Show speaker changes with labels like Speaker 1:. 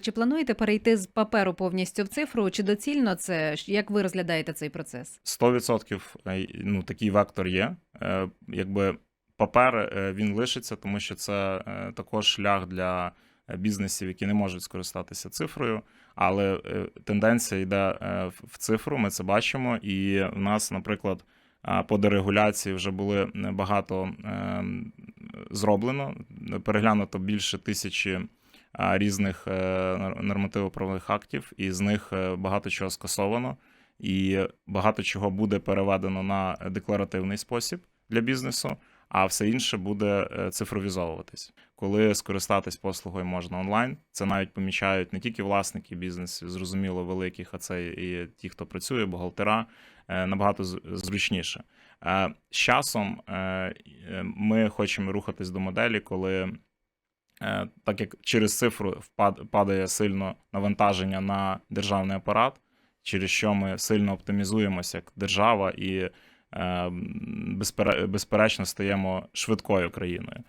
Speaker 1: Чи плануєте перейти з паперу повністю в цифру? Чи доцільно це? Як ви розглядаєте цей процес?
Speaker 2: 100% е, ну, такий вектор є. Е, Якби папер е, він лишиться, тому що це також шлях для бізнесів, які не можуть скористатися цифрою. Але тенденція йде в- цифру, ми це бачимо. І в нас, наприклад, по дерегуляції вже були багато е, зроблено. Переглянуто більше тисячі різних е, нор- нормативно-правових актів, і з них е, багато чого скасовано і багато чого буде переведено на декларативний спосіб для бізнесу, а все інше буде е, цифровізовуватись. Коли скористатись послугою можна онлайн, це навіть помічають не тільки власники бізнесів, зрозуміло, великих, а це і ті, хто працює, бухгалтера, набагато зручніше. З часом ми хочемо рухатись до моделі, коли так як через цифру падає сильно навантаження на державний апарат, через що ми сильно оптимізуємося як держава і е, безперечно стаємо швидкою країною.